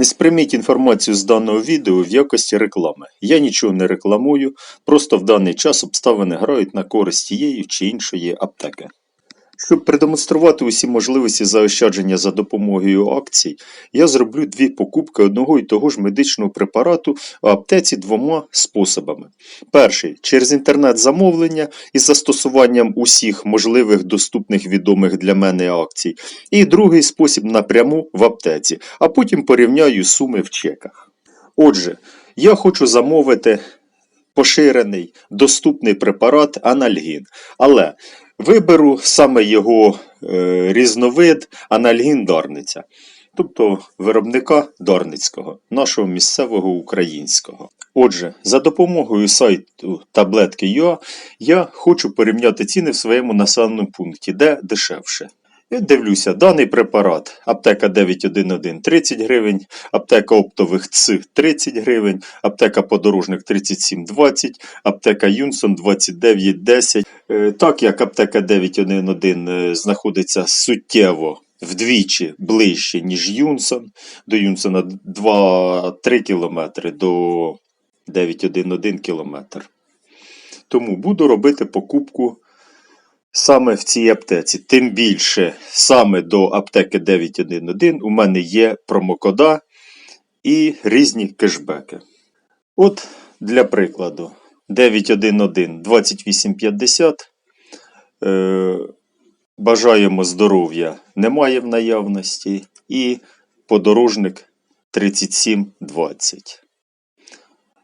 Не сприйміть інформацію з даного відео в якості реклами. Я нічого не рекламую, просто в даний час обставини грають на користь тієї чи іншої аптеки. Щоб продемонструвати усі можливості заощадження за допомогою акцій, я зроблю дві покупки одного і того ж медичного препарату в аптеці двома способами. Перший через інтернет-замовлення із застосуванням усіх можливих доступних відомих для мене акцій. І другий спосіб напряму в аптеці, а потім порівняю суми в чеках. Отже, я хочу замовити поширений доступний препарат анальгін, але виберу саме його е, різновид анальгін Дарниця, тобто виробника Дарницького, нашого місцевого українського. Отже, за допомогою сайту таблетки.ua я хочу порівняти ціни в своєму населеному пункті, де дешевше. Дивлюся, даний препарат аптека 911 30 гривень, аптека оптових ЦИ 30 гривень, аптека подорожник 37,20, аптека Юнсон 29,10. Е, Так як аптека 911 е, знаходиться суттєво вдвічі ближче, ніж Юнсон, до Юнсона 2-3 кілометри, до 911 кілометр. Тому буду робити покупку саме в цій аптеці. Тим більше саме до аптеки 911 у мене є промокода і різні кешбеки. От для прикладу, 911 2850. Е, бажаємо здоров'я немає в наявності. І подорожник 3720.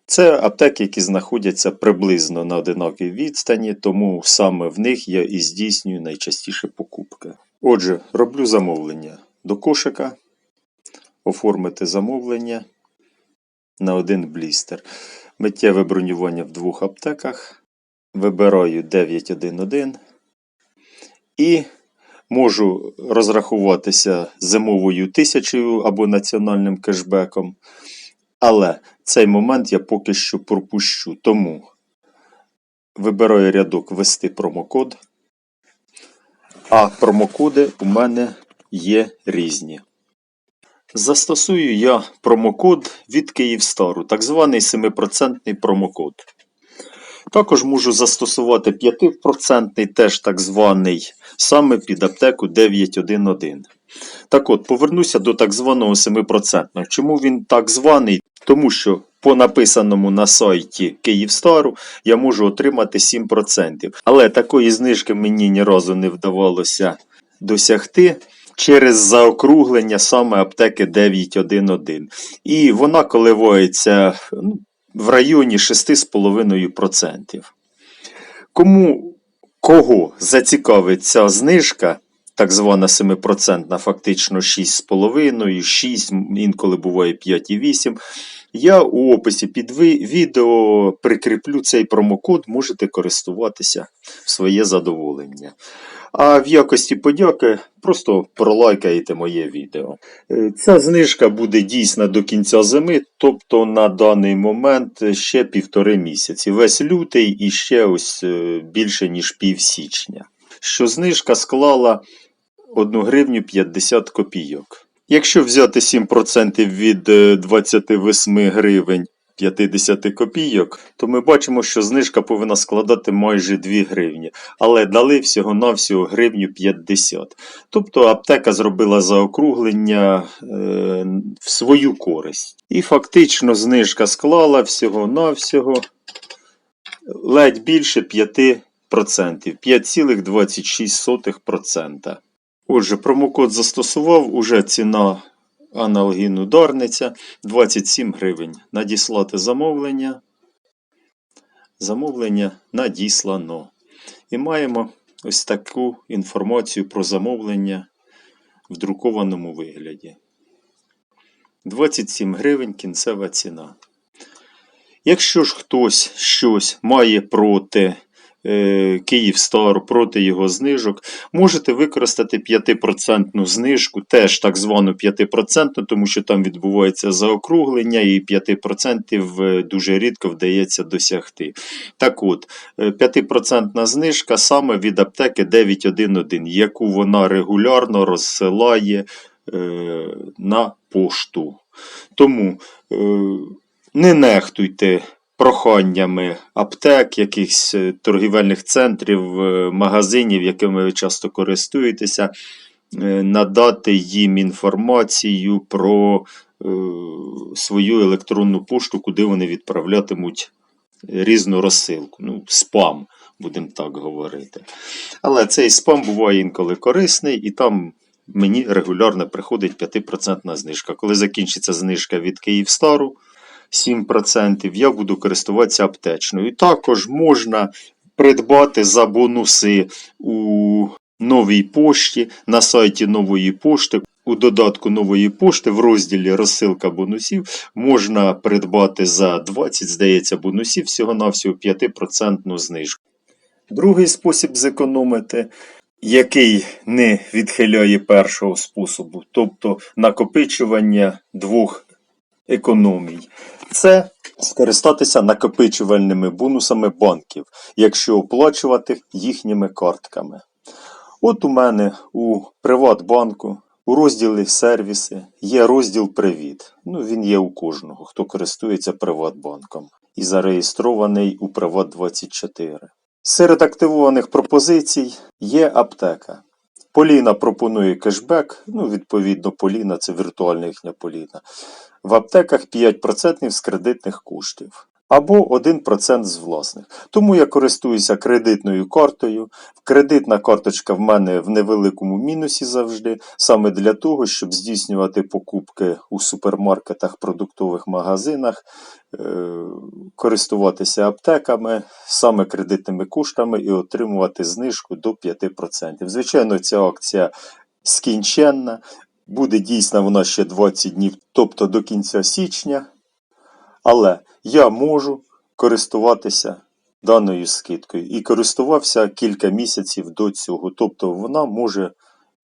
Це аптеки, які знаходяться приблизно на одинакій відстані, тому саме в них я і здійснюю найчастіше покупки. Отже, роблю замовлення до кошика, оформити замовлення на один блістер. Миттєве бронювання в двох аптеках. Вибираю 911 і можу розрахуватися зимовою тисячею або національним кешбеком. Але цей момент я поки що пропущу. Тому вибираю рядок ввести промокод. А промокоди у мене є різні. Застосую я промокод від Київстару, так званий 7% промокод. Також можу застосувати 5% теж так званий саме під аптеку 911. Так от, повернуся до так званого 7%. Чому він так званий? Тому що по написаному на сайті Київстару я можу отримати 7%. Але такої знижки мені ні разу не вдавалося досягти. Через заокруглення саме аптеки 911. І вона коливається ну, в районі 6,5%. Кому кого зацікавить ця знижка, так звана 7%, фактично 6,5, 6, інколи буває 5,8. Я у описі під відео прикріплю цей промокод, можете користуватися в своє задоволення. А в якості подяки просто пролайкаєте моє відео. Е, Ця знижка буде дійсна до кінця зими, тобто на даний момент ще півтори місяці. Весь лютий і ще ось е, більше ніж пів січня. Що знижка склала 1 гривню 50 копійок. Якщо взяти 7% від е, 28 гривень 50 копійок, то ми бачимо, що знижка повинна складати майже 2 гривні, але дали всього-навсього гривню 50. Тобто аптека зробила заокруглення е, в свою користь. І фактично знижка склала всього-навсього ледь більше 5%, 5,26%. Отже, промокод застосував, уже ціна аналогіну Дарниця 27 гривень. Надіслати замовлення. Замовлення надіслано. І маємо ось таку інформацію про замовлення в друкованому вигляді. 27 гривень кінцева ціна. Якщо ж хтось щось має проти Київстар, проти його знижок, можете використати 5% знижку, теж так звану 5%, тому що там відбувається заокруглення, і 5% е, дуже рідко вдається досягти. Так от, е, 5% знижка саме від аптеки 911, яку вона регулярно розсилає е, на пошту. Тому е, не нехтуйте проханнями аптек, якихось е, торгівельних центрів, е, магазинів, якими ви часто користуєтеся, е, надати їм інформацію про свою електронну пошту, куди вони відправлятимуть різну розсилку. Ну, спам, будемо так говорити. Але цей спам буває інколи корисний, і там мені регулярно приходить 5% знижка. Коли закінчиться знижка від Київстару 7%, я буду користуватися аптечною. Також можна придбати за бонуси у новій пошті на сайті нової пошти. У додатку нової пошти в розділі розсилка бонусів можна придбати за 20, здається, бонусів всього-навсього 5% знижку. Другий спосіб зекономити, який не відхиляє першого способу, тобто накопичування двох економій, це скористатися накопичувальними бонусами банків, якщо оплачувати їхніми картками. От у мене у Приватбанку у розділі сервіси є розділ Привіт. Ну, він є у кожного, хто користується Приватбанком і зареєстрований у Приват24. Серед активованих пропозицій є аптека. Поліна пропонує кешбек, ну, відповідно, Поліна це віртуальна їхня Поліна. В аптеках 5% з кредитних коштів або 1% з власних. Тому я користуюся кредитною картою. Кредитна карточка в мене в невеликому мінусі завжди, саме для того, щоб здійснювати покупки у супермаркетах, продуктових магазинах, е, користуватися аптеками, саме кредитними коштами і отримувати знижку до 5%. Звичайно, ця акція скінченна. Буде дійсна вона ще 20 днів, тобто до кінця січня. Але я можу користуватися даною скидкою і користувався кілька місяців до цього. Тобто вона може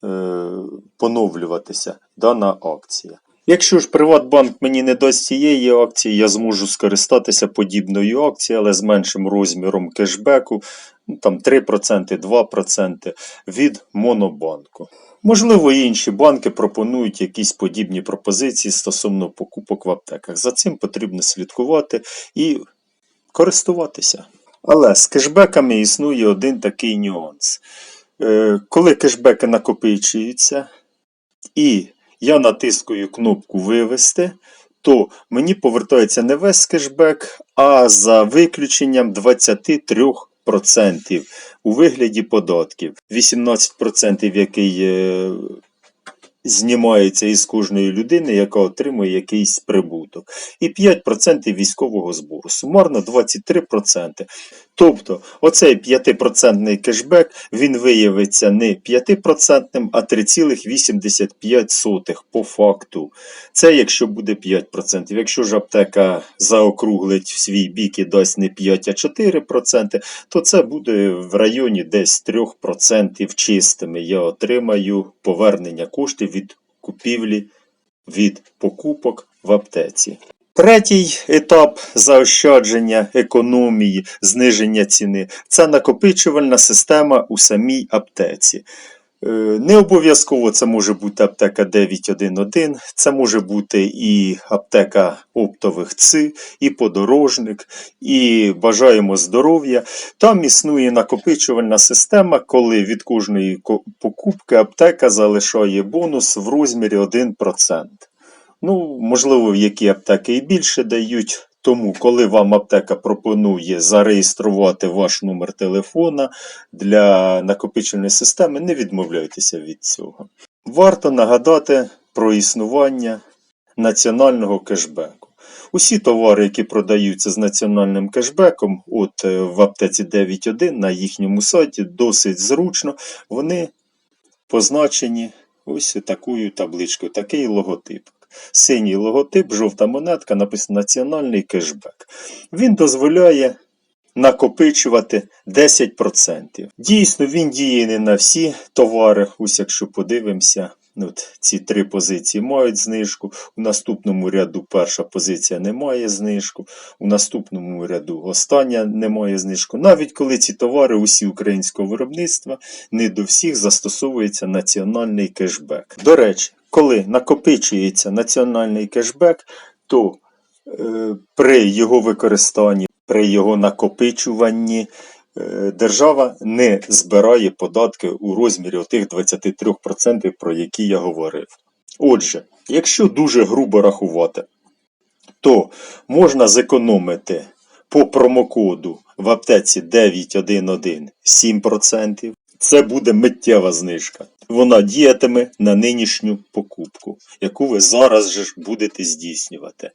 е, поновлюватися, дана акція. Якщо ж Приватбанк мені не дасть цієї акції, я зможу скористатися подібною акцією, але з меншим розміром кешбеку, ну, там 3%, 2% від Монобанку. Можливо, і інші банки пропонують якісь подібні пропозиції стосовно покупок в аптеках. За цим потрібно слідкувати і користуватися. Але з кешбеками існує один такий нюанс. Е, Коли кешбеки накопичуються, і я натискаю кнопку Вивести, то мені повертається не весь кешбек, а за виключенням 23% у вигляді податків. 18% який е, знімається із кожної людини, яка отримує якийсь прибуток. І 5% військового збору. Сумарно 23%. Тобто, оцей 5% кешбек він виявиться не 5%, а 3,85 по факту. Це якщо буде 5%. Якщо ж аптека заокруглить в свій бік і дасть не 5, а 4%, то це буде в районі десь 3% чистими. Я отримаю повернення коштів від купівлі від покупок в аптеці. Третій етап заощадження економії, зниження ціни це накопичувальна система у самій аптеці. Е, Не обов'язково це може бути аптека 911, це може бути і аптека оптових ЦИ, і подорожник, і бажаємо здоров'я. Там існує накопичувальна система, коли від кожної покупки аптека залишає бонус в розмірі 1%. Ну, можливо, які аптеки і більше дають. Тому, коли вам аптека пропонує зареєструвати ваш номер телефона для накопичувальної системи, не відмовляйтеся від цього. Варто нагадати про існування національного кешбеку. Усі товари, які продаються з національним кешбеком, от е, в аптеці 9.1 на їхньому сайті, досить зручно, вони позначені ось такою табличкою, такий логотип. Синій логотип, жовта монетка, написано Національний кешбек. Він дозволяє накопичувати 10%. Дійсно, він діє не на всі товари, ось якщо подивимося. Ну, От, ці три позиції мають знижку. У наступному ряду перша позиція не має знижку. У наступному ряду остання не має знижку. Навіть коли ці товари усі українського виробництва, не до всіх застосовується національний кешбек. До речі, коли накопичується національний кешбек, то е, при його використанні, при його накопичуванні держава не збирає податки у розмірі отих 23%, про які я говорив. Отже, якщо дуже грубо рахувати, то можна зекономити по промокоду в аптеці 911 7%. Це буде миттєва знижка. Вона діятиме на нинішню покупку, яку ви зараз же будете здійснювати.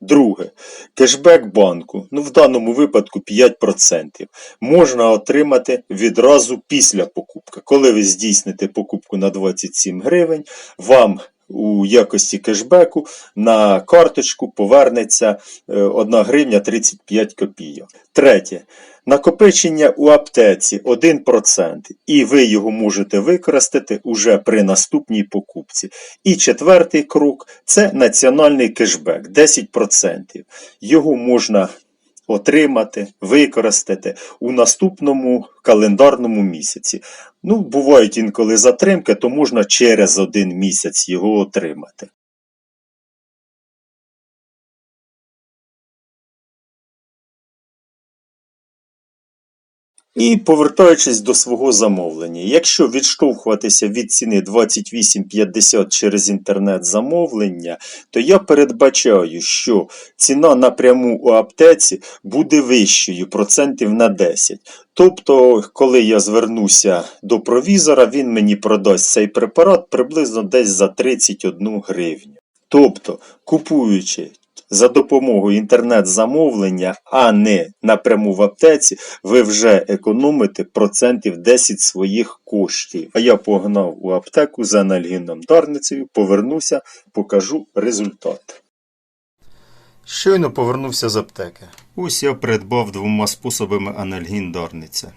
Друге, кешбек банку, ну в даному випадку 5%, можна отримати відразу після покупки. Коли ви здійсните покупку на 27 гривень, вам у якості кешбеку на карточку повернеться е, 1 гривня 35 копійок. Третє. Накопичення у аптеці 1%, і ви його можете використати уже при наступній покупці. І четвертий крок це національний кешбек 10%. Його можна отримати, використати у наступному календарному місяці. Ну, бувають інколи затримки, то можна через один місяць його отримати. І повертаючись до свого замовлення, якщо відштовхуватися від ціни 28,50 через інтернет-замовлення, то я передбачаю, що ціна напряму у аптеці буде вищою процентів на 10. Тобто, коли я звернуся до провізора, він мені продасть цей препарат приблизно десь за 31 гривню. Тобто, купуючи за допомогою інтернет-замовлення, а не напряму в аптеці, ви вже економите процентів 10 своїх коштів. А я погнав у аптеку за анальгіном дарницею, повернуся, покажу результат. Щойно повернувся з аптеки. Ось я придбав двома способами анальгін дарниця.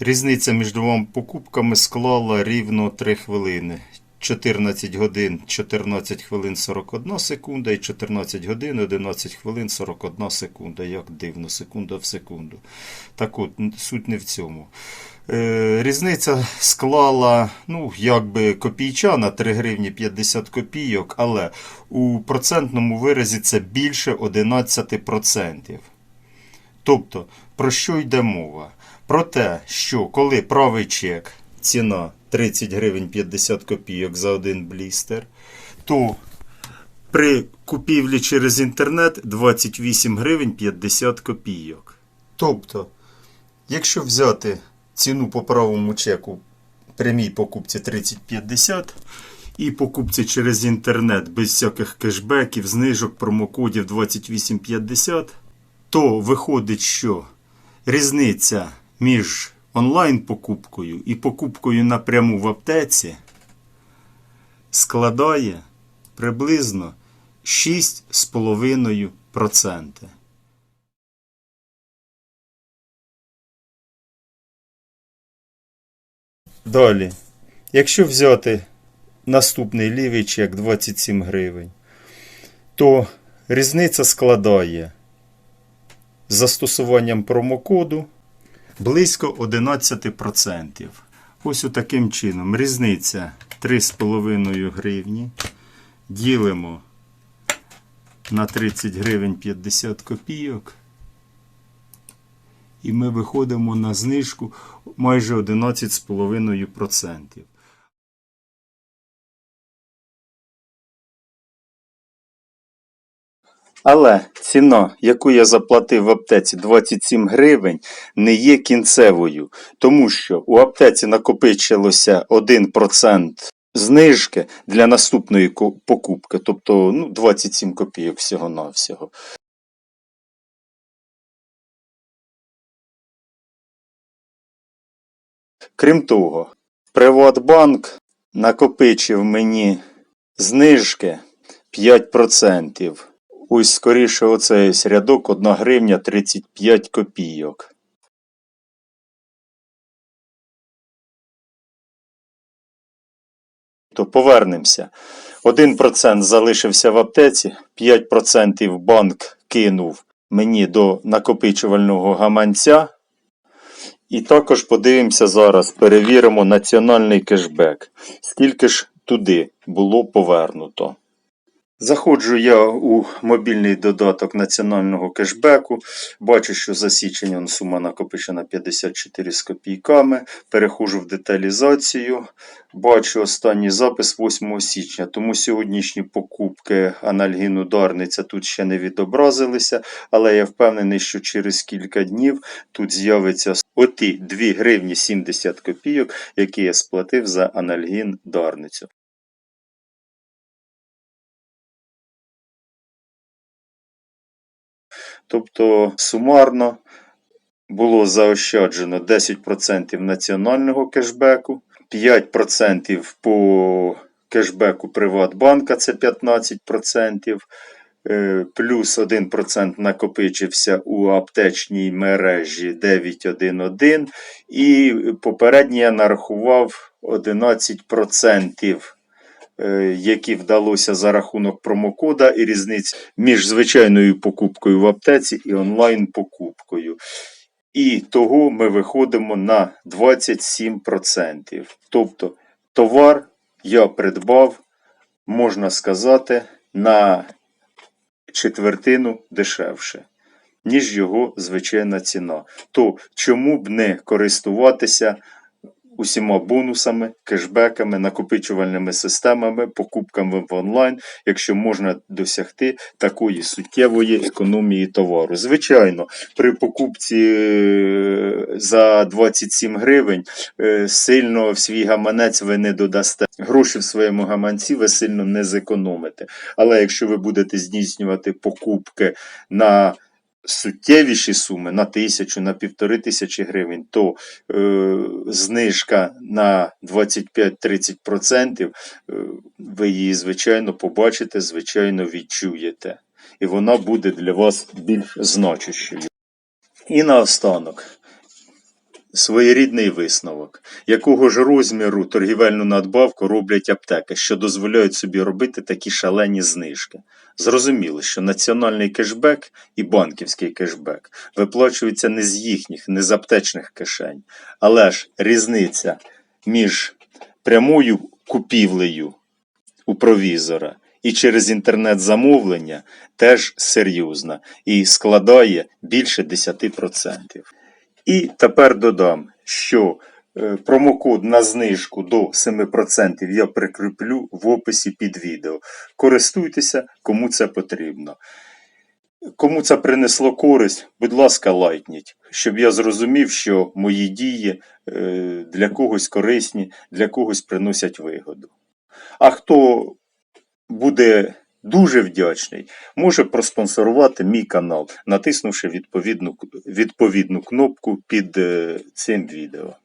Різниця між двома покупками склала рівно 3 хвилини. 14 годин 14 хвилин 41 секунда і 14 годин 11 хвилин 41 секунда. Як дивно, секунда в секунду. Так от, суть не в цьому. Е, різниця склала, ну, якби копійчана 3 гривні 50 копійок, але у процентному виразі це більше 11%. Тобто, про що йде мова? Про те, що коли правий чек, ціна 30 гривень 50 копійок за один блістер, то при купівлі через інтернет 28 гривень 50 копійок. Тобто, якщо взяти ціну по правому чеку прямій покупці 30,50 і покупці через інтернет без всяких кешбеків, знижок, промокодів 28,50, то виходить, що різниця між онлайн-покупкою і покупкою напряму в аптеці складає приблизно 6,5%. Далі, якщо взяти наступний лівий чек 27 гривень, то різниця складає застосуванням промокоду близько 11%. Ось таким чином. Різниця 3,5 гривні. Ділимо на 30 гривень 50 копійок. І ми виходимо на знижку майже 11,5%. Але ціна, яку я заплатив в аптеці 27 гривень, не є кінцевою, тому що у аптеці накопичилося 1% знижки для наступної покупки, тобто ну, 27 копійок всього-навсього. Крім того, Приватбанк накопичив мені знижки 5%. Ось скоріше оцей ось рядок 1 гривня 35 копійок. То повернемося. 1% залишився в аптеці, 5% банк кинув мені до накопичувального гаманця. І також подивимося зараз, перевіримо національний кешбек. Скільки ж туди було повернуто. Заходжу я у мобільний додаток національного кешбеку. Бачу, що за січень сума накопичена 54 з копійками. Переходжу в деталізацію. Бачу останній запис 8 січня, тому сьогоднішні покупки анальгіну Дарниця тут ще не відобразилися, але я впевнений, що через кілька днів тут з'явиться оті 2 гривні 70 копійок, які я сплатив за анальгін Дарницю. Тобто сумарно було заощаджено 10% національного кешбеку, 5% по кешбеку Приватбанка це 15%, е, плюс 1% накопичився у аптечній мережі 911 і попередньо я нарахував 11% е, які вдалося за рахунок промокода і різниці між звичайною покупкою в аптеці і онлайн покупкою. І того ми виходимо на 27%. Тобто товар я придбав, можна сказати, на четвертину дешевше, ніж його звичайна ціна. То чому б не користуватися усіма бонусами, кешбеками, накопичувальними системами, покупками в онлайн, якщо можна досягти такої суттєвої економії товару. Звичайно, при покупці е, за 27 гривень е, сильно в свій гаманець ви не додасте. Гроші в своєму гаманці ви сильно не зекономите. Але якщо ви будете здійснювати покупки на суттєвіші суми на тисячу, на півтори тисячі гривень, то е, знижка на 25-30%, е, ви її, звичайно, побачите, звичайно, відчуєте. І вона буде для вас більш значущою. І наостанок. Своєрідний висновок, якого ж розміру торгівельну надбавку роблять аптеки, що дозволяють собі робити такі шалені знижки. Зрозуміло, що національний кешбек і банківський кешбек виплачуються не з їхніх, не з аптечних кишень, але ж різниця між прямою купівлею у провізора і через інтернет-замовлення теж серйозна і складає більше 10%. І тепер додам, що е, промокод на знижку до 7% я прикріплю в описі під відео. Користуйтеся, кому це потрібно. Кому це принесло користь, будь ласка, лайкніть, щоб я зрозумів, що мої дії е, для когось корисні, для когось приносять вигоду. А хто буде дуже вдячний, може проспонсорувати мій канал, натиснувши відповідну, відповідну кнопку під е, цим відео.